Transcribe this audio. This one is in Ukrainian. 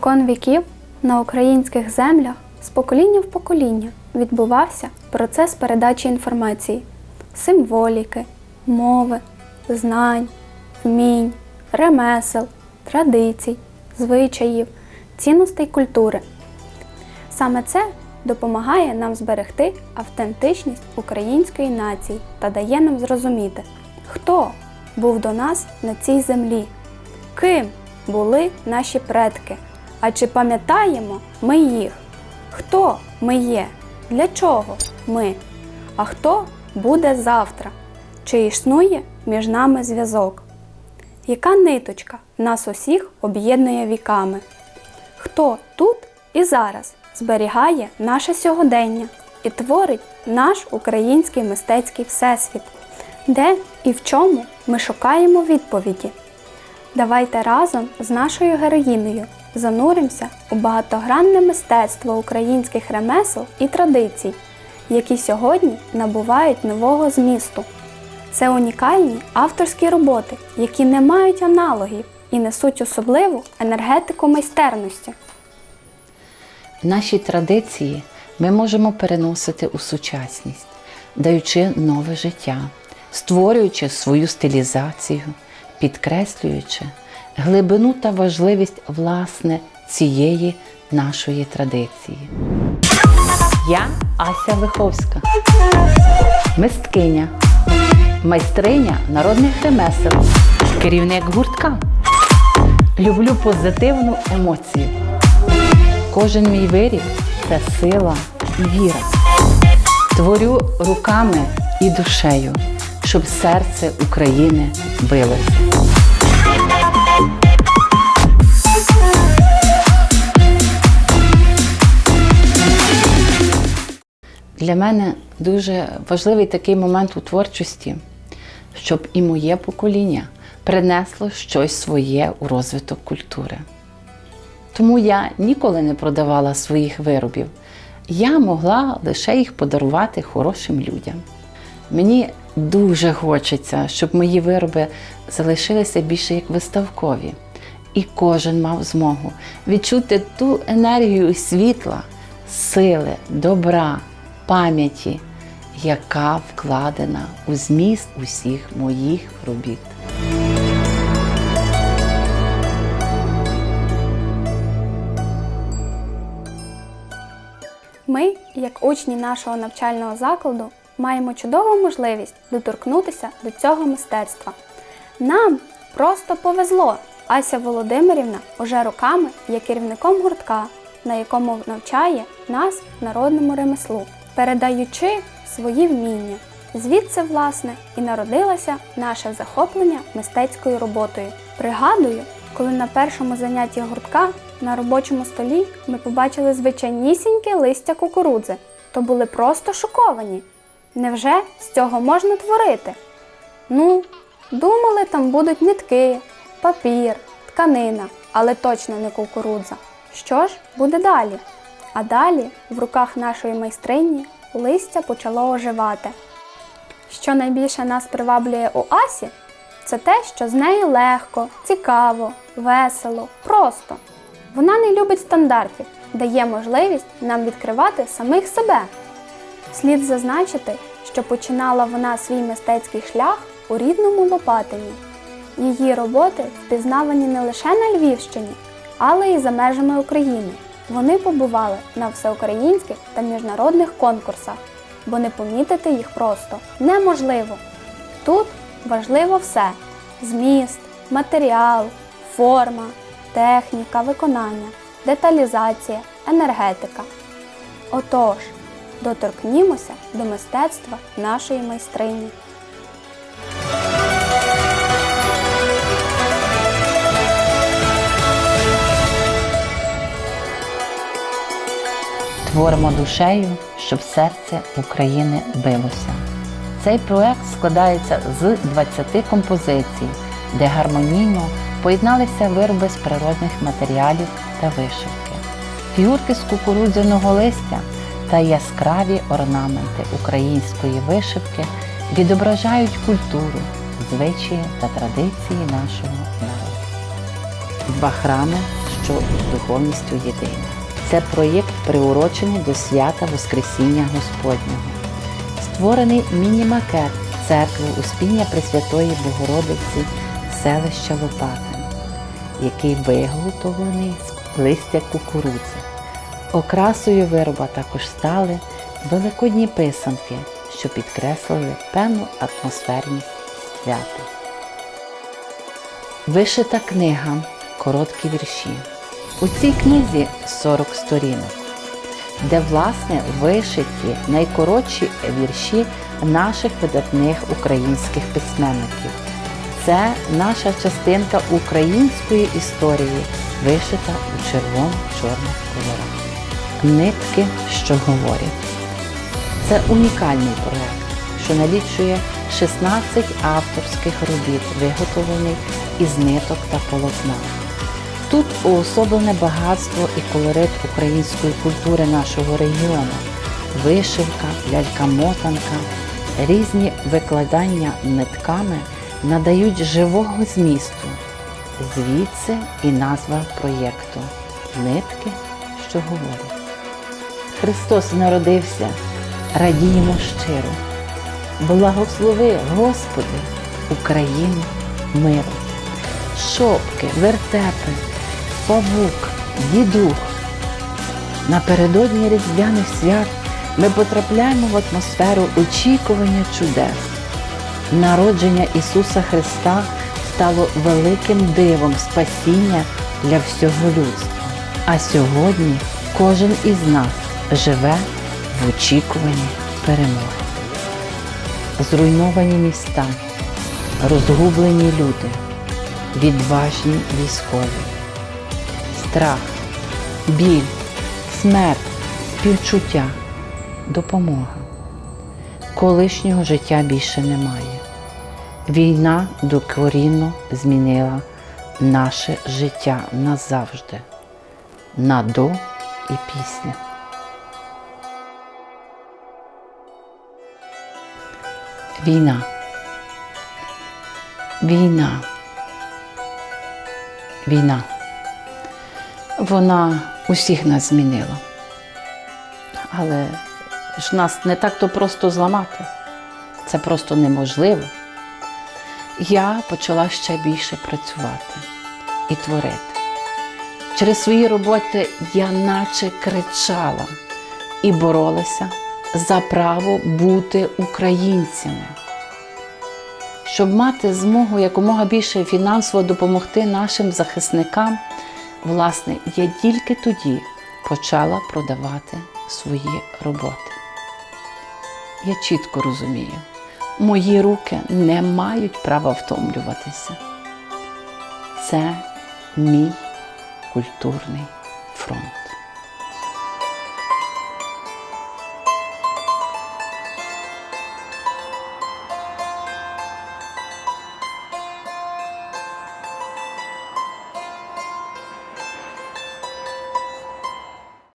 Спокон віків на українських землях з покоління в покоління відбувався процес передачі інформації, символіки, мови, знань, вмінь, ремесел, традицій, звичаїв, цінностей культури. Саме це допомагає нам зберегти автентичність української нації та дає нам зрозуміти, хто був до нас на цій землі, ким були наші предки, а чи пам'ятаємо ми їх, хто ми є, для чого ми, а хто буде завтра, чи існує між нами зв'язок. Яка ниточка нас усіх об'єднує віками? Хто тут і зараз зберігає наше сьогодення і творить наш український мистецький всесвіт, де і в чому ми шукаємо відповіді? Давайте разом з нашою героїнею зануримося у багатогранне мистецтво українських ремесел і традицій, які сьогодні набувають нового змісту. Це унікальні авторські роботи, які не мають аналогів і несуть особливу енергетику майстерності. Наші традиції ми можемо переносити у сучасність, даючи нове життя, створюючи свою стилізацію, підкреслюючи глибину та важливість власне цієї нашої традиції. Я Ася Лиховська, мисткиня, майстриня народних ремесел, керівник гуртка. Люблю позитивну емоцію. Кожен мій виріб це сила і віра. Творю руками і душею, щоб серце України билося. Для мене дуже важливий такий момент у творчості, щоб і моє покоління принесло щось своє у розвиток культури. Тому я ніколи не продавала своїх виробів. Я могла лише їх подарувати хорошим людям. Мені дуже хочеться, щоб мої вироби залишилися більше як виставкові. І кожен мав змогу відчути ту енергію світла, сили, добра, пам'яті, яка вкладена у зміст усіх моїх робіт. Ми, як учні нашого навчального закладу, маємо чудову можливість доторкнутися до цього мистецтва. Нам просто повезло. Ася Володимирівна уже роками є керівником гуртка, на якому навчає нас народному ремеслу, передаючи свої вміння. Звідси, власне, і народилося наше захоплення мистецькою роботою. Пригадую, коли на першому занятті гуртка на робочому столі ми побачили звичайнісіньке листя кукурудзи, то були просто шоковані. Невже з цього можна творити? Ну, думали, там будуть нитки, папір, тканина, але точно не кукурудза. Що ж буде далі? А далі в руках нашої майстрині листя почало оживати. Що найбільше нас приваблює у Асі, це те, що з нею легко, цікаво, весело, просто. Вона не любить стандартів, дає можливість нам відкривати самих себе. Слід зазначити, що починала вона свій мистецький шлях у рідному Лопатині. Її роботи впізнавані не лише на Львівщині, але й за межами України. Вони побували на всеукраїнських та міжнародних конкурсах, бо не помітити їх просто неможливо. Тут важливо все: зміст, матеріал, форма, техніка виконання, деталізація, енергетика. Отож, доторкнімося до мистецтва нашої майстрині. Творимо душею, щоб серце України билося. Цей проект складається з 20 композицій, де гармонійно поєдналися вироби з природних матеріалів та вишивки, фігурки з кукурудзяного листя та яскраві орнаменти української вишивки відображають культуру, звичаї та традиції нашого народу. Два храми, що з духовністю єдині. Це проєкт приурочений до свята Воскресіння Господнього. Створений міні-макет церкви Успіння Пресвятої Богородиці селища Лопатин, який виготовлений з листя кукурудзи. Окрасою вироба також стали великодні писанки, що підкреслили певну атмосферність свята. Вишита книга Короткі вірші. У цій книзі 40 сторінок, де власне вишиті найкоротші вірші наших видатних українських письменників. Це наша частинка української історії, вишита у червоно-чорних кольорах. Нитки, що говорять. Це унікальний проект, що налічує 16 авторських робіт, виготовлених із ниток та полотна. Тут уособлене багатство і колорит української культури нашого регіону, вишивка, лялька-мотанка, різні викладання нитками надають живого змісту. Звідси і назва проєкту Нитки, що говорять. Христос народився, радіємо щиро. Благослови, Господи, Україну миру. Шопки, вертепи, павук, дідух. Напередодні різдвяних свят ми потрапляємо в атмосферу очікування чудес. Народження Ісуса Христа стало великим дивом спасіння для всього людства. А сьогодні кожен із нас живе в очікуванні перемоги. Зруйновані міста, розгублені люди, відважні військові, страх, біль, смерть, співчуття, допомога. Колишнього життя більше немає. Війна докорінно змінила наше життя назавжди, на до і після. Війна. Війна. Війна. Вона усіх нас змінила. Але ж нас не так то просто зламати. Це просто неможливо. Я почала ще більше працювати і творити. Через свої роботи я наче кричала і боролася за право бути українцями. Щоб мати змогу якомога більше фінансово допомогти нашим захисникам, власне, я тільки тоді почала продавати свої роботи. Я чітко розумію, мої руки не мають права втомлюватися. Це мій культурний фронт.